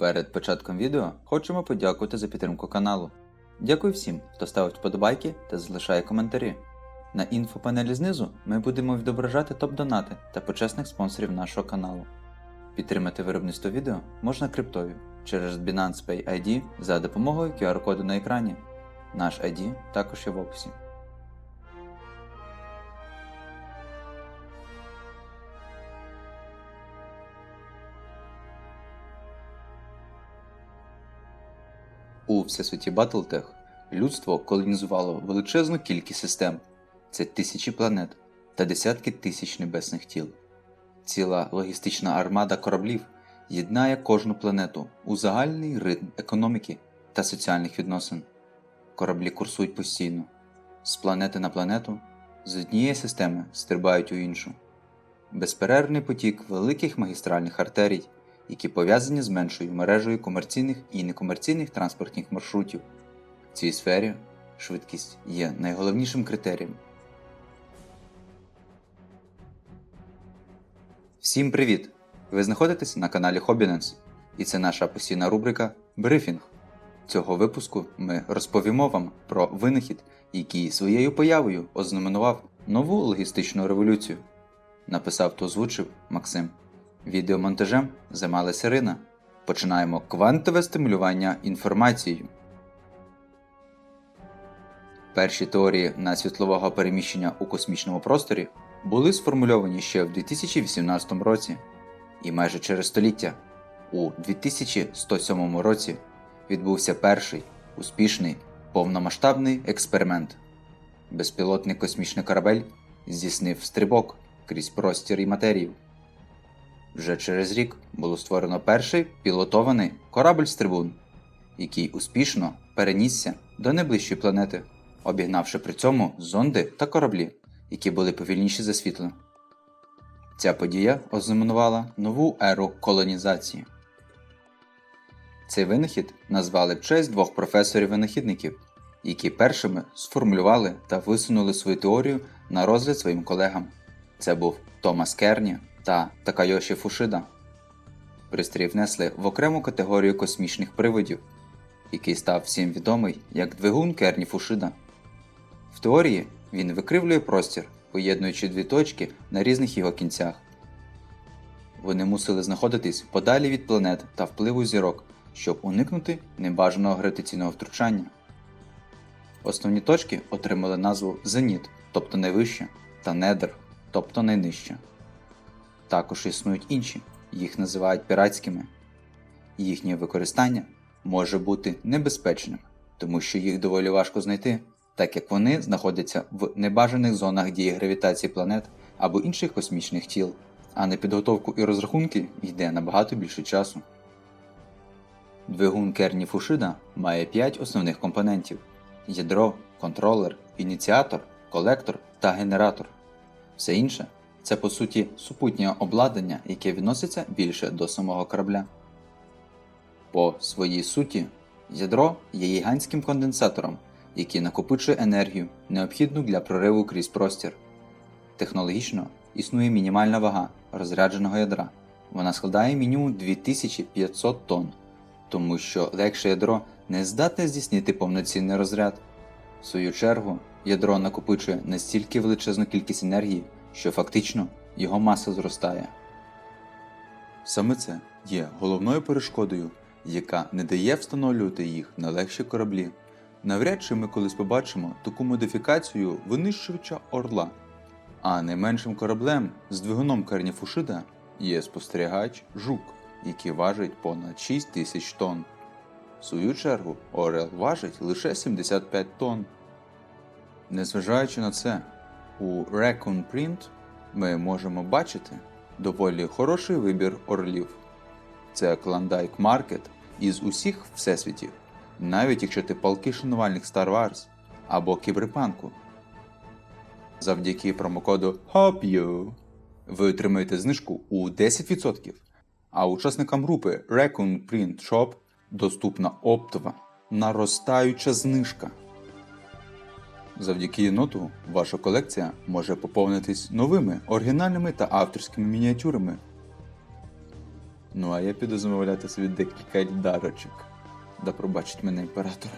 Перед початком відео хочемо подякувати за підтримку каналу. Дякую всім, хто ставить вподобайки та залишає коментарі. На інфопанелі знизу ми будемо відображати топ-донати та почесних спонсорів нашого каналу. Підтримати виробництво відео можна криптою через Binance Pay ID за допомогою QR-коду на екрані. Наш ID також є в описі. У всесвіті Battletech людство колонізувало величезну кількість систем це тисячі планет та десятки тисяч небесних тіл. Ціла логістична армада кораблів єднає кожну планету у загальний ритм економіки та соціальних відносин. Кораблі курсують постійно з планети на планету, з однієї системи стрибають у іншу. Безперервний потік великих магістральних артерій, які пов'язані з меншою мережею комерційних і некомерційних транспортних маршрутів. В цій сфері швидкість є найголовнішим критерієм. Всім привіт! Ви знаходитесь на каналі Hobinance, і це наша постійна рубрика Брифінг. Цього випуску ми розповімо вам про винахід, який своєю появою ознаменував нову логістичну революцію. Написав та озвучив Максим. Відеомонтажем займалася Ірина. Починаємо квантове стимулювання інформацією. Перші теорії на світлового переміщення у космічному просторі були сформульовані ще в 2018 році, і майже через століття, у 2107 році, відбувся перший успішний повномасштабний експеримент. Безпілотний космічний корабель здійснив стрибок крізь простір і матерію. Вже через рік було створено перший пілотований корабль-стрибун, який успішно перенісся до найближчої планети, обігнавши при цьому зонди та кораблі, які були повільніші за світло. Ця подія ознаменувала нову еру колонізації. Цей винахід назвали в честь двох професорів-винахідників, які першими сформулювали та висунули свою теорію на розгляд своїм колегам. Це був Томас Керні та Такайоші Фушида. Пристрій внесли в окрему категорію космічних привидів, який став всім відомий як двигун Керні Фушида. В теорії він викривлює простір, поєднуючи дві точки на різних його кінцях. Вони мусили знаходитись подалі від планет та впливу зірок, щоб уникнути небажаного гравітаційного втручання. Основні точки отримали назву Зеніт, тобто найвище, та Недр, тобто найнижче. Також існують інші, їх називають піратськими. Їхнє використання може бути небезпечним, тому що їх доволі важко знайти, так як вони знаходяться в небажаних зонах дії гравітації планет або інших космічних тіл, а на підготовку і розрахунки йде набагато більше часу. Двигун Керні Фушида має 5 основних компонентів: ядро, контролер, ініціатор, колектор та генератор. Все інше це по суті супутнє обладнання, яке відноситься більше до самого корабля. По своїй суті, ядро є гігантським конденсатором, який накопичує енергію, необхідну для прориву крізь простір. Технологічно існує мінімальна вага розрядженого ядра. Вона складає мінімум 2500 тонн, тому що легше ядро не здатне здійснити повноцінний розряд. В свою чергу, ядро накопичує настільки величезну кількість енергії, що фактично його маса зростає. Саме це є головною перешкодою, яка не дає встановлювати їх на легші кораблі. Навряд чи ми колись побачимо таку модифікацію винищувача Орла. А найменшим кораблем з двигуном Керні Фушида є спостерігач Жук, який важить понад 6 тисяч тонн. В свою чергу Орел важить лише 75 тонн. Незважаючи на це, у Raccoon Print ми можемо бачити доволі хороший вибір орлів. Це Klondike Market із усіх всесвітів, навіть якщо ти палкий шанувальник Star Wars або кіберпанку. Завдяки промокоду HOPYOU ви отримаєте знижку у 10%, а учасникам групи Raccoon Print Shop доступна оптова наростаюча знижка. Завдяки єноту ваша колекція може поповнитись новими оригінальними та авторськими мініатюрами. Ну а я піду замовляти собі декілька лідарочок. Да пробачить мене імператор.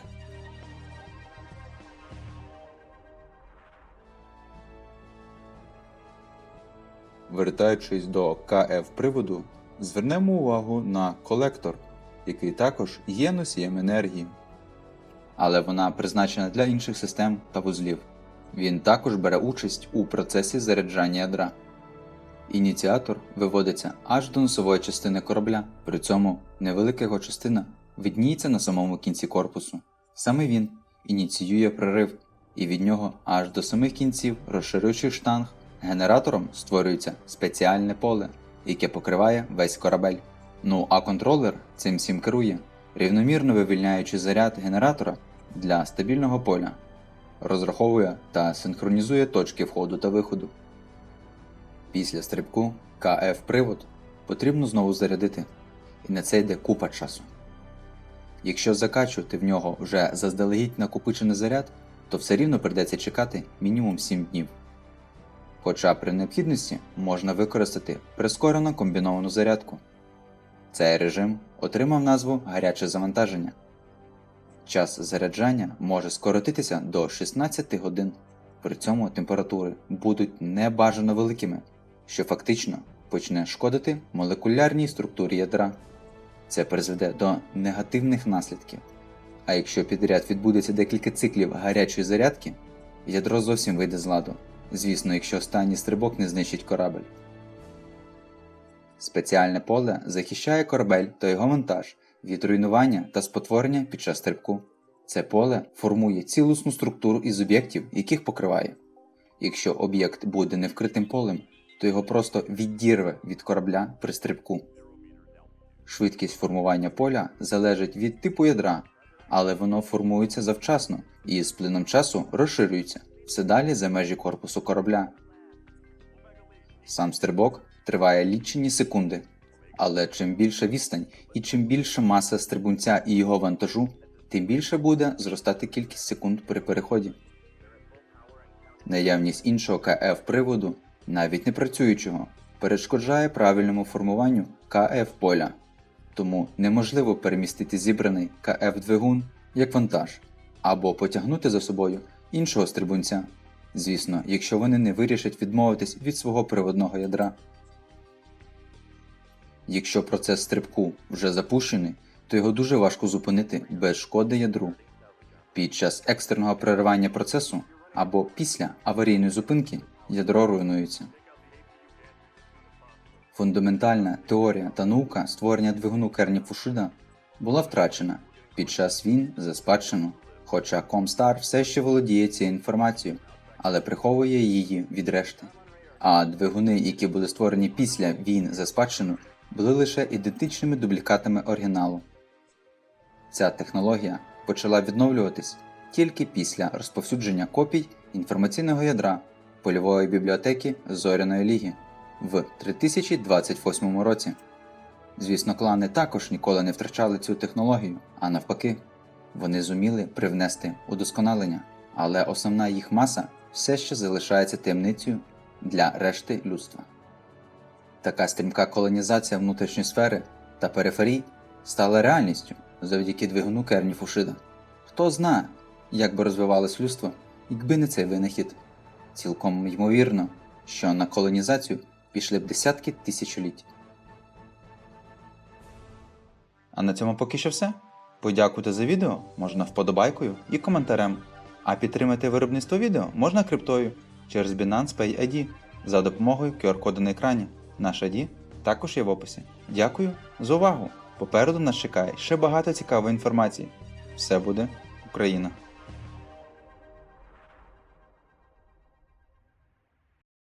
Вертаючись до КФ приводу, звернемо увагу на колектор, який також є носієм енергії. Але вона призначена для інших систем та вузлів. Він також бере участь у процесі заряджання ядра. Ініціатор виводиться аж до носової частини корабля, при цьому невелика його частина видніється на самому кінці корпусу. Саме він ініціює прорив, і від нього аж до самих кінців розширюючих штанг генератором створюється спеціальне поле, яке покриває весь корабель. Ну а контролер цим всім керує, рівномірно вивільняючи заряд генератора для стабільного поля, розраховує та синхронізує точки входу та виходу. Після стрибку КФ привод потрібно знову зарядити, і на це йде купа часу. Якщо закачувати в нього вже заздалегідь накопичений заряд, то все рівно придеться чекати мінімум 7 днів. Хоча при необхідності можна використати прискорену комбіновану зарядку. Цей режим отримав назву гаряче завантаження. Час заряджання може скоротитися до 16 годин, при цьому температури будуть небажано великими, що фактично почне шкодити молекулярній структурі ядра. Це призведе до негативних наслідків. А якщо підряд відбудеться декілька циклів гарячої зарядки, ядро зовсім вийде з ладу. Звісно, якщо останній стрибок не знищить корабель. Спеціальне поле захищає корабель та його вантаж від руйнування та спотворення під час стрибку. Це поле формує цілісну структуру із об'єктів, яких покриває. Якщо об'єкт буде не вкритим полем, то його просто відірве від корабля при стрибку. Швидкість формування поля залежить від типу ядра, але воно формується завчасно і з плином часу розширюється все далі за межі корпусу корабля. Сам стрибок триває лічені секунди, але чим більша відстань і чим більша маса стрибунця і його вантажу, тим більше буде зростати кількість секунд при переході. Наявність іншого КФ приводу, навіть не працюючого, перешкоджає правильному формуванню КФ поля, тому неможливо перемістити зібраний КФ двигун як вантаж або потягнути за собою іншого стрибунця. Звісно, якщо вони не вирішать відмовитись від свого приводного ядра. Якщо процес стрибку вже запущений, то його дуже важко зупинити без шкоди ядру. Під час екстреного переривання процесу або після аварійної зупинки ядро руйнується. Фундаментальна теорія та наука створення двигуну Керні Фушида була втрачена під час війн за спадщину, хоча Комстар все ще володіє цією інформацією, але приховує її від решти. А двигуни, які були створені після війн за спадщину, були лише ідентичними дублікатами оригіналу. Ця технологія почала відновлюватись тільки після розповсюдження копій інформаційного ядра польової бібліотеки Зоряної Ліги в 3028 році. Звісно, клани також ніколи не втрачали цю технологію, а навпаки, вони зуміли привнести удосконалення, але основна їх маса все ще залишається таємницею для решти людства. Така стрімка колонізація внутрішньої сфери та периферій стала реальністю завдяки двигуну Керні Фушида. Хто знає, як би розвивалось людство, якби не цей винахід. Цілком ймовірно, що на колонізацію пішли б десятки тисячоліть. А на цьому поки що все. Подякуйте за відео можна вподобайкою і коментарем. А підтримати виробництво відео можна криптою через Binance Pay ID за допомогою QR-коду на екрані. Наш ID також є в описі. Дякую за увагу! Попереду нас чекає ще багато цікавої інформації. Все буде Україна!